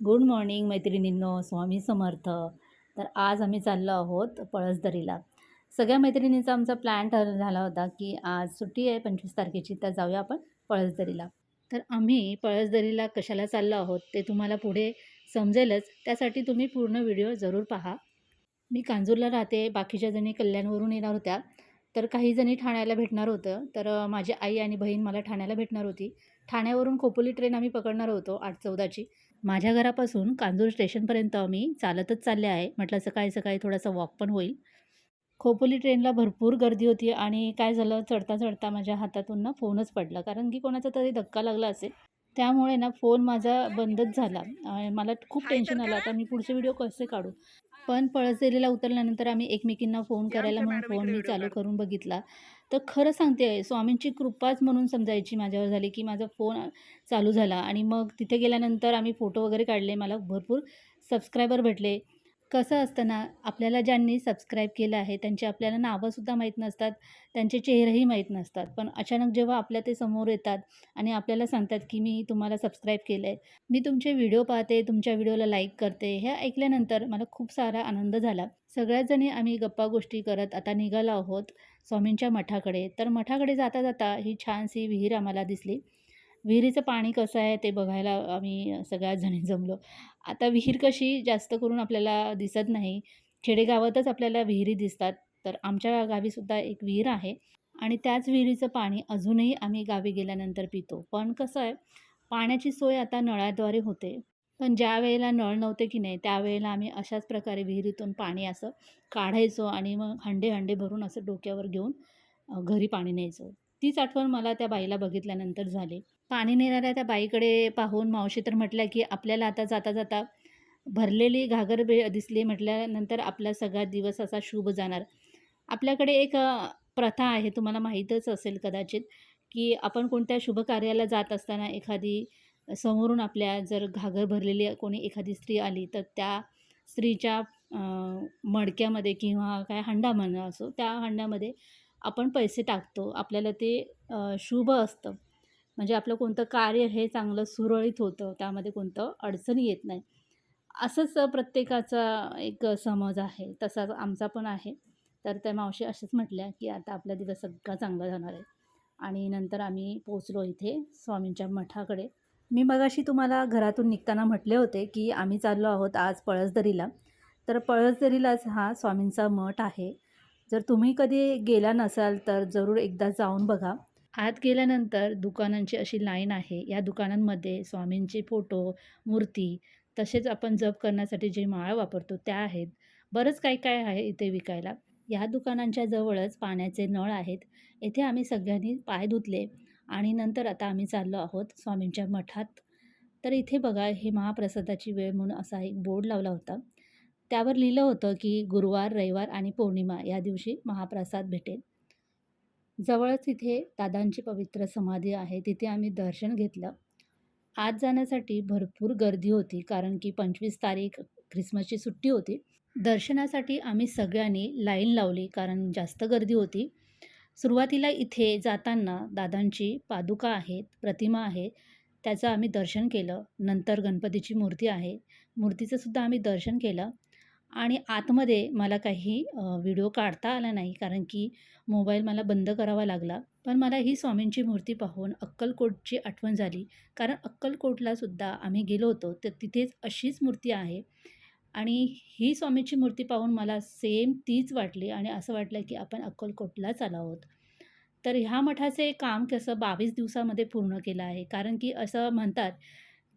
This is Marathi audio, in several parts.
गुड मॉर्निंग मैत्रिणींनो स्वामी समर्थ. तर आज आम्ही चाललो आहोत पळसदरीला. सगळ्या मैत्रिणींचा आमचा प्लॅन ठर झाला होता की आज सुट्टी आहे पंचवीस तारखेची तर जाऊया आपण पळसदरीला. तर आम्ही पळसदरीला कशाला चाललो आहोत ते तुम्हाला पुढे समजेलच. त्यासाठी तुम्ही पूर्ण व्हिडिओ जरूर पहा. मी कांजूरला राहते बाकीच्या जणी कल्याणवरून येणार होत्या. तर काही जणी ठाण्याला भेटणार होतं. तर माझी आई आणि बहीण मला ठाण्याला भेटणार होती. ठाण्यावरून खोपोली ट्रेन आम्ही पकडणार होतो आठ चौदाची. माझ्या घरापासून कांजूर स्टेशनपर्यंत मी चालतच चालले आहे. म्हटलं सकाळी सकाळी थोडासा वॉक पण होईल. खोपोली ट्रेनला भरपूर गर्दी होती आणि काय झालं चढता चढता माझ्या हातातून ना फोनच पडला. कारण की कोणाचा तरी धक्का लागला असेल. त्यामुळे ना फोन माझा बंदच झाला. मला खूप टेन्शन आलं. आता मी पुढचे व्हिडिओ कसे काढू? पण पळसदेरीला उतरल्यानंतर आम्ही एकमेकींना फोन करायला म्हणून फोन मी चालू करून बघितला. तर खरं सांगते स्वामींची कृपाच म्हणून समजायची माझ्यावर झाली की माझा फोन चालू झाला. आणि मग तिथे गेल्यानंतर आम्ही फोटो वगैरे काढले. मला भरपूर सबस्क्रायबर भेटले. कसं असतं ना आपल्याला ज्यांनी सबस्क्राईब केलं आहे त्यांची आपल्याला नावंसुद्धा माहीत नसतात त्यांचे चेहरेही माहीत नसतात. पण अचानक जेव्हा आपल्या ते समोर येतात आणि आपल्याला सांगतात की मी तुम्हाला सबस्क्राईब केलं आहे मी तुमचे व्हिडिओ पाहते तुमच्या व्हिडिओला लाईक करते हे ऐकल्यानंतर मला खूप सारा आनंद झाला. सगळ्याच जणी आम्ही गप्पा गोष्टी करत आता निघालो आहोत स्वामींच्या मठाकडे. तर मठाकडे जाता जाता ही छानशी विहीर आम्हाला दिसली. विहिरीचं पाणी कसं आहे ते बघायला आम्ही सगळ्याजणी जमलो. आता विहीर कशी जास्त करून आपल्याला दिसत नाही. खेडेगावातच आपल्याला विहिरी दिसतात. तर आमच्या गावीसुद्धा एक विहीर आहे आणि त्याच विहिरीचं पाणी अजूनही आम्ही गावी गेल्यानंतर पितो. पण कसं आहे पाण्याची सोय आता नळाद्वारे होते. पण ज्या वेळेला नळ नव्हते की नाही त्यावेळेला आम्ही अशाच प्रकारे विहिरीतून पाणी असं काढायचो आणि मग हंडे हंडे भरून असं डोक्यावर घेऊन घरी पाणी न्यायचो. तीच आठवण मला त्या बाईला बघितल्यानंतर झाली. पाणी नेणाऱ्या त्या बाईकडे पाहून मावशी तर म्हटल्या की आपल्याला आता जाता जाता भरलेली घागर बे दिसली म्हटल्यानंतर आपला सगळा दिवस असा शुभ जाणार. आपल्याकडे एक प्रथा आहे तुम्हाला माहीतच असेल कदाचित की आपण कोणत्या शुभ कार्याला जात असताना एखादी समोरून आपल्या जर घागर भरलेली कोणी एखादी स्त्री आली तर त्या स्त्रीच्या मडक्यामध्ये किंवा काय हंडा म्हणा असो त्या हंड्यामध्ये आपण पैसे टाकतो आपल्याला ते शुभ असतं. म्हणजे आपलं कोणतं कार्य हे चांगलं सुरळीत होतं त्यामध्ये कोणतं अडचणी येत नाही. असंच प्रत्येकाचा एक समज आहे तसाच आमचा पण आहे. तर त्या मावशी असेच म्हटल्या की आता आपला दिवस सगळा चांगला जाणार आहे. आणि नंतर आम्ही पोचलो इथे स्वामींच्या मठाकडे. मी मगाशी तुम्हाला घरातून निघताना म्हटले होते की आम्ही चाललो आहोत आज पळसदरीला. तर पळसदरीलाच हा स्वामींचा मठ आहे. जर तुम्ही कधी गेला नसाल तर जरूर एकदा जाऊन बघा. आत गेल्यानंतर दुकानांची अशी लाईन आहे. या दुकानांमध्ये स्वामींचे फोटो मूर्ती तसेच आपण जप करण्यासाठी जे माळ वापरतो त्या आहेत. बरंच काय काय आहे इथे विकायला. या दुकानांच्या जवळच पाण्याचे नळ आहेत. येथे आम्ही सगळ्यांनी पाय धुतले आणि नंतर आता आम्ही चाललो आहोत स्वामींच्या मठात. तर इथे बघा हे महाप्रसादाची वेळ म्हणून असा एक बोर्ड लावला होता. त्यावर लिहिलं होतं की गुरुवार रविवार आणि पौर्णिमा या दिवशी महाप्रसाद भेटेल. जवळच इथे दादांची पवित्र समाधी आहे. तिथे आम्ही दर्शन घेतलं. आत जाण्यासाठी भरपूर गर्दी होती कारण की पंचवीस तारीख ख्रिसमसची सुट्टी होती. दर्शनासाठी आम्ही सगळ्यांनी लाईन लावली कारण जास्त गर्दी होती. सुरुवातीला इथे जाताना दादांची पादुका आहेत प्रतिमा आहे. त्याचं आम्ही दर्शन केलं. नंतर गणपतीची मूर्ती आहे. मूर्तीचं सुद्धा आम्ही दर्शन केलं. आणि आतमध्ये मला काही व्हिडिओ काढता आला नाही कारण की मोबाईल मला बंद करावा लागला. पण मला ही स्वामींची मूर्ती पाहून अक्कलकोटची आठवण झाली. कारण अक्कलकोटलासुद्धा आम्ही गेलो होतो. तर तिथेच अशीच मूर्ती आहे. आणि ही स्वामीची मूर्ती पाहून मला सेम तीच वाटली आणि असं वाटलं की आपण अक्कलकोटलाच आलो आहोत. तर ह्या मठाचे काम कसं बावीस दिवसामध्ये पूर्ण केलं आहे. कारण की असं म्हणतात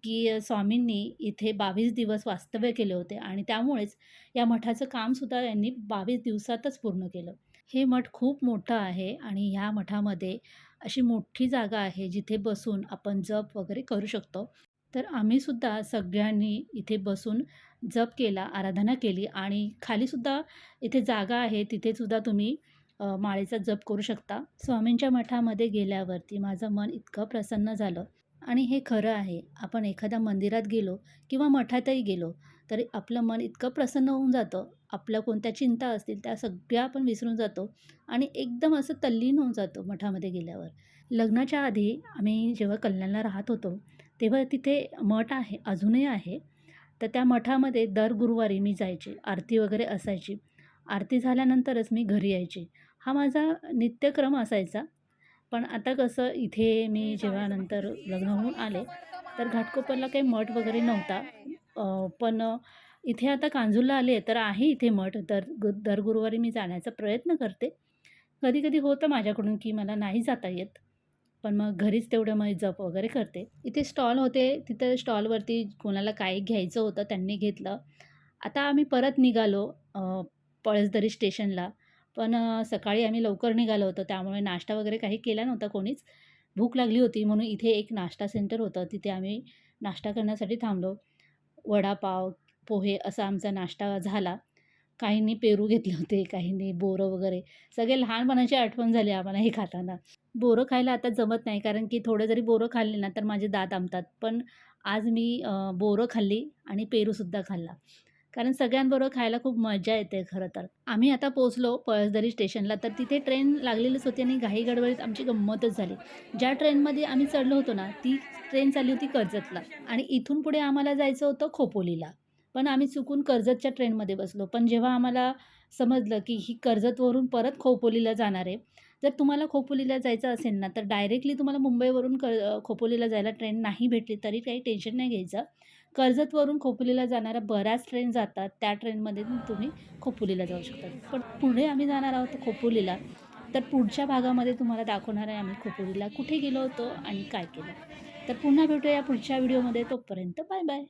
की स्वामींनी इथे बावीस दिवस वास्तव्य केले होते आणि त्यामुळेच या मठाचं कामसुद्धा यांनी बावीस दिवसातच पूर्ण केलं. हे मठ खूप मोठं आहे आणि ह्या मठामध्ये अशी मोठी जागा आहे जिथे बसून आपण जप वगैरे करू शकतो. तर आम्हीसुद्धा सगळ्यांनी इथे बसून जप केला आराधना केली आणि खालीसुद्धा इथे जागा आहे तिथेसुद्धा तुम्ही माळेचा जप करू शकता. स्वामींच्या मठामध्ये गेल्यावरती माझं मन इतकं प्रसन्न झालं. आणि हे खरं आहे आपण एखाद्या मंदिरात गेलो किंवा मठातही गेलो तरी आपलं मन इतकं प्रसन्न होऊन जातं आपल्या कोणत्या चिंता असतील त्या सगळ्या आपण विसरून जातो आणि एकदम असं तल्लीन होऊन जातो मठामध्ये गेल्यावर. लग्नाच्या आधी आम्ही जेव्हा कल्याणला राहत होतो तेव्हा तिथे मठ आहे अजूनही आहे. तर त्या मठामध्ये दर गुरुवारी मी जायची आरती वगैरे असायची. आरती झाल्यानंतरच मी घरी यायची. हा माझा नित्यक्रम असायचा. पण आता कसं इथे मी जेव्हा नंतर लग्न होऊन आले तर घाटकोपरला काही मठ वगैरे नव्हता. पण इथे आता कांजूरला आले तर आहे इथे मठ. दर गु दर गुरुवारी मी जाण्याचा प्रयत्न करते. कधी कधी होतं माझ्याकडून की मला नाही जाता येत पण मग घरीच तेवढं मग जप वगैरे करते. इथे स्टॉल होते तिथं स्टॉलवरती कोणाला काय घ्यायचं होतं त्यांनी घेतलं. आता आम्ही परत निघालो पळसदरी स्टेशनला. पण सकाळी आम्ही लवकर निघालो होतो. त्यामुळे नाश्ता वगैरे काही केला नव्हता कोणीच. भूक लागली होती म्हणून इथे एक नाश्ता सेंटर होतं. तिथे आम्ही नाश्ता करण्यासाठी थांबलो. वडापाव पोहे असा आमचा नाश्ता झाला. काहींनी पेरू घेतले होते काहींनी बोरं वगैरे. सगळे लहानपणाची आठवण झाली आम्हाला हे खाताना. बोरं खायला आता जमत नाही. कारण की थोडं जरी बोरं खाल्ले ना तर माझे दात आमतात. पण आज मी बोरं खाल्ली आणि पेरूसुद्धा खाल्ला. कारण सगळ्यांबरोबर खायला खूप मजा येते खरं तर. आम्ही आता पोचलो पळसदरी स्टेशनला तर तिथे ट्रेन लागलेलीच होती आणि घाई गडबडीत आमची गंमतच झाली. ज्या ट्रेनमध्ये आम्ही चढलो होतो ना ती ट्रेन चालली होती कर्जतला आणि इथून पुढे आम्हाला जायचं होतं खोपोलीला. पण आम्ही चुकून कर्जतच्या ट्रेनमध्ये बसलो. पण जेव्हा आम्हाला समजलं की ही कर्जतवरून परत खोपोलीला जाणार आहे जर तुम्हाला खोपोलीला जायचं असेल ना तर डायरेक्टली तुम्हाला मुंबईवरून क खोपोलीला जायला ट्रेन नाही भेटली तरी काही टेन्शन नाही घ्यायचं. कर्जतवरून खोपोलीला जाणाऱ्या बऱ्याच ट्रेन जातात. त्या ट्रेनमध्ये तुम्ही खोपोलीला जाऊ शकता. पण पुढे आम्ही जाणार आहोत खोपोलीला. तर पुढच्या भागामध्ये तुम्हाला दाखवणार आहे आम्ही खोपोलीला कुठे गेलो होतो आणि काय केलं. तर पुन्हा भेटूया पुढच्या व्हिडिओमध्ये तोपर्यंत बाय बाय.